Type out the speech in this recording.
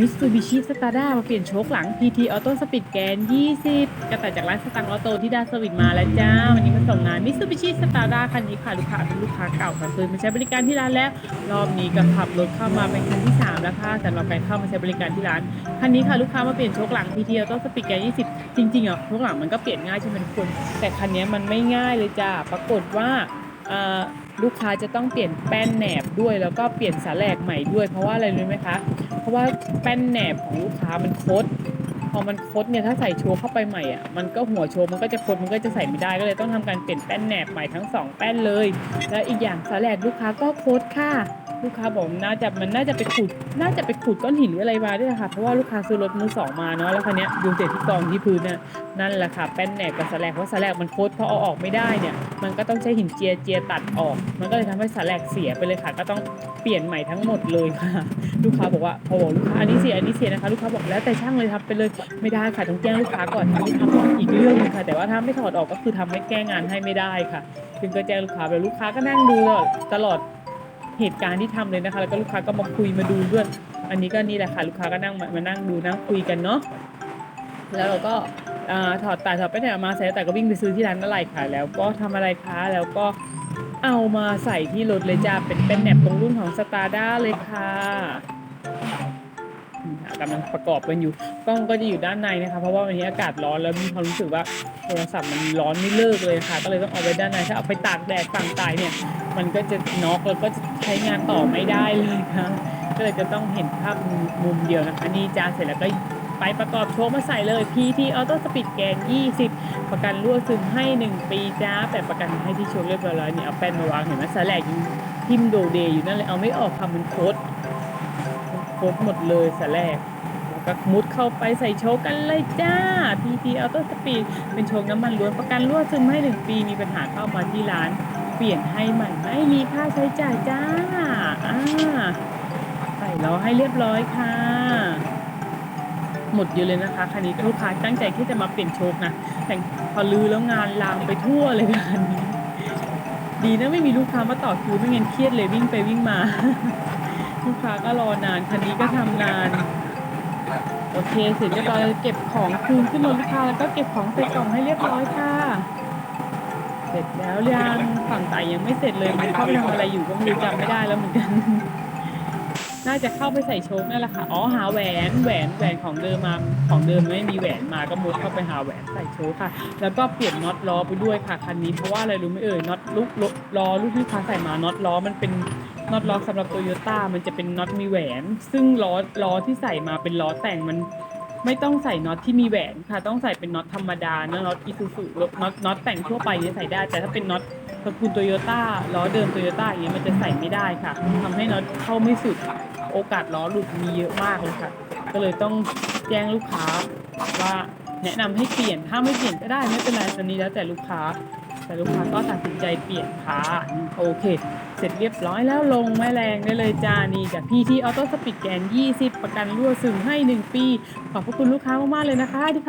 มิตซูบิชิสตาร์ด้ามาเปลี่ยนโชคหลัง PT Auto Speed แกน 20 กระต่ายจากร้านสตังออโต้ที่ดาสวิตมาแล้วจ้า วันนี้มาส่งงานมิตซูบิชิสตาร์ด้าคันนี้ค่ะลูกค้าเป็นลูกค้าเก่าค่ะเคยมาใช้บริการที่ร้านแล้ว รอบนี้ก็ขับรถเข้ามาเป็นคันที่ 3 แล้วค่ะสำหรับการเข้ามาใช้บริการที่ร้าน คันนี้ค่ะลูกค้ามาเปลี่ยนโชคหลัง PT Auto Speed แกน 20 จริงๆอะโชคหลังมันก็เปลี่ยนง่ายใช่ไหมทุกคน แต่คันนี้มันไม่ง่ายเลยจ้า ปรากฏว่าเอ่อ ลูกค้าจะต้องเปลี่ยนแป้นแหนบด้วย แล้วก็เปลี่ยนสาแหลกใหม่ด้วย เพราะว่าอะไรรู้ไหมคะ เพราะว่าแป้นแหนบของลูกค้ามันคดพอมันคดเนี่ยถ้าใส่โชว์เข้าไปใหม่อะมันก็หัวโชว์มันก็จะคดมันก็จะใส่ไม่ได้ก็เลยต้องทำการเปลี่ยนแป้นแหนบใหม่ทั้งสองแป้นเลย แล้วอีกอย่างสาแหลกลูกค้าก็คดค่ะ ลูกค้าบอกน่าจะมันน่าจะไปขุด น่าจะไปขุดก้อนหินหรืออะไรมาด้วยค่ะ เพราะว่าลูกค้าซื้อรถมือสองมาเนาะ แล้วคันนี้ยดูเศษที่กองที่พื้นน่ะนั่นแหละค่ะ แป้นแหนบกับสาแลกเพราะสาแลกมันโคตรพอเอาออกไม่ได้เนี่ย มันก็ต้องใช้หินเจียเจียตัดออก มันก็เลยทำให้สาแลกเสียไปเลยค่ะ ก็ต้องเปลี่ยนใหม่ทั้งหมดเลยค่ะ ลูกค้าบอกว่าพอบอกลูกค้าอันนี้เสียอันนี้เสียนะคะ ลูกค้าบอกแล้วแต่ช่างเลยครับไปเลย ไม่ได้ค่ะ ต้องแจ้งลูกค้าก่อนอันนี้ทำอีกเรื่องหนึงค่ะ แต่ว่าถ้าไม่ถอดออกก็คือทำให้แก้งานให้ไม่ได้ค่ะซึ่งก็แจ้งลูกค้าไปลูกค้าก็นั่งดูตลอด เหตุการณ์ที่ทำเลยนะคะ แล้วก็ลูกค้าก็มาคุยมาดูด้วย อันนี้ก็นี่แหละค่ะลูกค้าก็นั่งมามานั่งดูนั่งคุยกันเนาะแล้วเราก็ถอดตาถอดไปไหนมาใส่แต่ก็วิ่งไปซื้อที่ร้านอะไรค่ะ แล้วก็ทำอะไรคะแล้วก็เอามาใส่ที่รถเลยจ้าเป็นเป็นแหนบตรงรุ่นของสตาร์ด้าเลยค่ะ กำลังประกอบกันอยู่กล้องก็จะอยู่ด้านในนะคะเพราะว่าวันนี้อากาศร้อนแล้วมีความรู้สึกว่าโทรศัพท์มันร้อนไม่เลิกเลยค่ะ ก็เลยต้องเอาไว้ด้านในถ้าเอาไปตากแดดฝั่งตายเนี่ยมันก็จะน็อกแล้วก็จะใช้งานต่อไม่ได้เลยค่ะก็เลยจะต้องเห็นภาพมุมเดียวนะคะนี่จ้าเสร็จแล้วก็ไปประกอบโชว์มาใส่เลย PT Auto Speed แกน 20 ประกันรั่วซึมให้ 1 ปีจ้า แต่ประกันให้ที่โชว์เรียบร้อยเนี่ยเอาแป้นมาวางเห็นไหมสแลกยังทิมโดเดย์อยู่นั่นเลยเอาไม่ออกค่ะมันโคตร คตรหมดเลยสแหลกแล้วก็มุดเข้าไปใส่โชกันเลยจ้า PT Auto Speed เป็นโชว์น้ำมันล้วนประกันรั่วซึมให้1ปีมีปัญหาเข้ามาที่ร้าน เปลี่ยนให้ใหม่ไม่มีค่าใช้จ่ายจ้าอ่าใส่ล้อให้เรียบร้อยค่ะ หมดเยอะเลยนะคะคันนี้ลูกค้าตั้งใจที่จะมาเปลี่ยนโชคนะแต่พอลือแล้วงานลามไปทั่วเลยคันนี้ดีนะไม่มีลูกค้ามาต่อคิวไม่งั้นเครียดเลยวิ่งไปวิ่งมา ลูกค้าก็รอนานคันนี้ก็ทำนาน โอเคเสร็จเรียบร้อยเก็บของคืนขึ้นรถลูกค้าแล้วก็เก็บของใส่กล่องให้เรียบร้อยค่ะ เสร็จแล้วยังฝั่งไต่ยังไม่เสร็จเลยมันเข้าไปทำอะไรอยู่ก็ไม่รู้จำไม่ได้แล้วเหมือนกัน น่าจะเข้าไปใส่โชคนั่นแหละค่ะอ๋อหาแหวนแหวนแหวนของเดิมมาของเดิมไม่มีแหวนมาก็มุดเข้าไปหาแหวนใส่โชคค่ะ แล้วก็เปลี่ยนน็อตล้อไปด้วยค่ะคันนี้เพราะว่าอะไรรู้ไหมเอ่ยน็อตลูกล้อลูกที่ลูกค้าใส่มาน็อตล้อมันเป็น น็อตล้อสำหรับโตโยต้ามันจะเป็นน็อตมีแหวน ซึ่งล้อล้อที่ใส่มาเป็นล้อแต่งมันไม่ต้องใส่น็อตที่มีแหวนค่ะ ต้องใส่เป็นน็อตธรรมดานะน็อตอีซูซูน็อตน็อตแต่งทั่วไปเนี่ยใส่ได้ แต่ถ้าเป็นน็อตตระกูลโตโยต้าล้อเดิมโตโยต้าอย่างเงี้ยมันจะใส่ไม่ได้ค่ะทำให้น็อตเข้าไม่สุดโอกาสล้อหลุดมีเยอะมากเลยค่ะ ก็เลยต้องแจ้งลูกค้าว่าแนะนำให้เปลี่ยนถ้าไม่เปลี่ยนก็ได้ไม่เป็นไรตอนนี้แล้วแต่ลูกค้า แต่ลูกค้าก็ตัดสินใจเปลี่ยนค่ะโอเค เสร็จเรียบร้อยแล้วลงแม่แรงได้เลยจ้านี่กับพี่ที่ออโต้สปิดแกน 20 ประกันรั่วซึมให้ 1 ปี ขอบพระคุณลูกค้ามากๆเลยนะคะที่